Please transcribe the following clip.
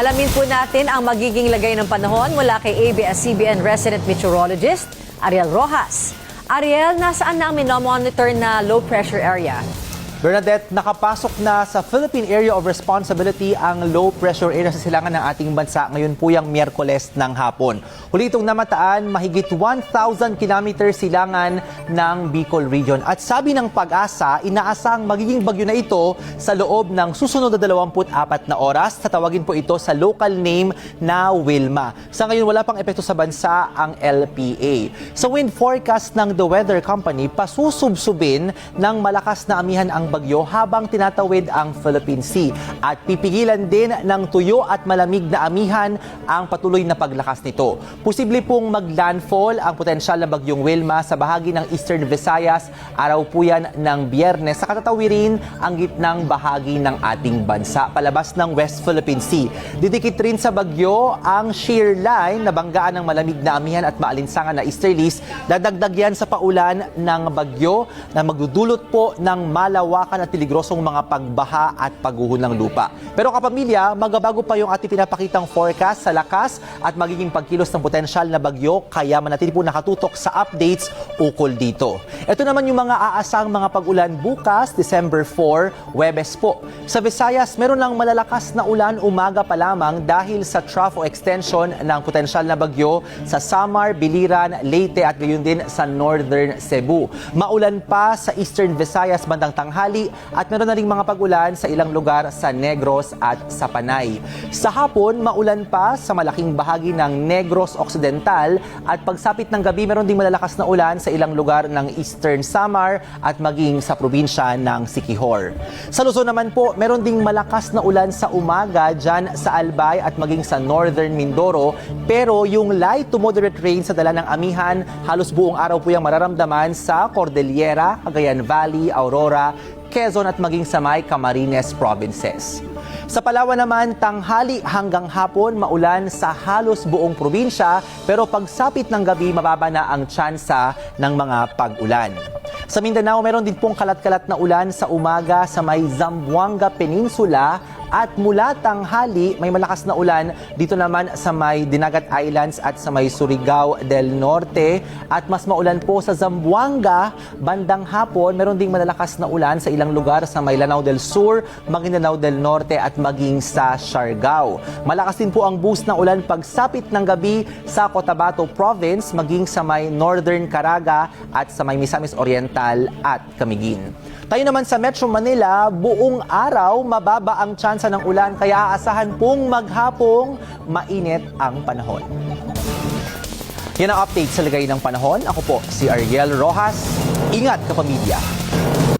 Alamin po natin ang magiging lagay ng panahon mula kay ABS-CBN resident meteorologist Ariel Rojas. Ariel, nasaan na ang minomonitor na low pressure area? Bernadette, nakapasok na sa Philippine Area of Responsibility ang low pressure area sa silangan ng ating bansa ngayon po yung Miyerkules ng hapon. Huli itong namataan, mahigit 1,000 km silangan ng Bicol Region. At sabi ng pag-asa, inaasang magiging bagyo na ito sa loob ng susunod na 24 na oras. Tatawagin po ito sa local name na Wilma. Sa ngayon, wala pang epekto sa bansa ang LPA. Sa wind forecast ng The Weather Company, pasusubsubin ng malakas na amihan ang bagyo habang tinatawid ang Philippine Sea at pipigilan din ng tuyo at malamig na amihan ang patuloy na paglakas nito. Posible pong maglandfall ang potensyal na bagyong Wilma sa bahagi ng Eastern Visayas araw po yan ng biyernes sa katatawirin ang gitnang bahagi ng ating bansa palabas ng West Philippine Sea. Didikit rin sa bagyo ang shear line na banggaan ng malamig na amihan at maalinsangan na easterlies. Dadagdag yan sa paulan ng bagyo na magdudulot po ng malawakan at tiligrosong mga pagbaha at pagguho ng lupa. Pero kapamilya, magabago pa yung ating pinapakitang forecast sa lakas at magiging pagkilos ng potensyal na bagyo kaya manatili po nakatutok sa updates ukol dito. Ito naman yung mga aasang mga pag-ulan bukas, December 4, Webes po. Sa Visayas, meron lang malalakas na ulan umaga pa lamang dahil sa trough o extension ng potensyal na bagyo sa Samar, Biliran, Leyte at gayon din sa Northern Cebu. Maulan pa sa Eastern Visayas bandang tanghali at meron na ring mga pag-ulan sa ilang lugar sa Negros at sa Panay. Sa hapon, maulan pa sa malaking bahagi ng Negros Occidental at pagsapit ng gabi meron ding malalakas na ulan sa ilang lugar ng Eastern Samar at maging sa probinsya ng Siquijor. Sa Luzon naman po, meron ding malakas na ulan sa umaga dyan sa Albay at maging sa Northern Mindoro pero yung light to moderate rain sa dala ng amihan halos buong araw po yung mararamdaman sa Cordillera, Cagayan Valley, Aurora, Quezon at maging sa may Camarines provinces. Sa Palawan naman, tanghali hanggang hapon maulan sa halos buong probinsya pero pagsapit ng gabi mababa na ang tsansa ng mga pag-ulan. Sa Mindanao, meron din pong kalat-kalat na ulan sa umaga sa may Zamboanga Peninsula at mula tanghali may malakas na ulan dito naman sa may Dinagat Islands at sa may Surigao del Norte at mas maulan po sa Zamboanga bandang hapon meron ding malalakas na ulan sa ilang lugar sa may Lanao del Sur, Maguindanao del Norte at maging sa Siargao. Malakas din po ang boost ng ulan pagsapit ng gabi sa Cotabato Province maging sa may Northern Caraga at sa may Misamis Oriental at Camiguin. Tayo naman sa Metro Manila, buong araw mababa ang tsansa ng ulan kaya aasahan pong maghapong mainit ang panahon. Yan ang update sa lagay ng panahon. Ako po si Ariel Rojas. Ingat kapamilya.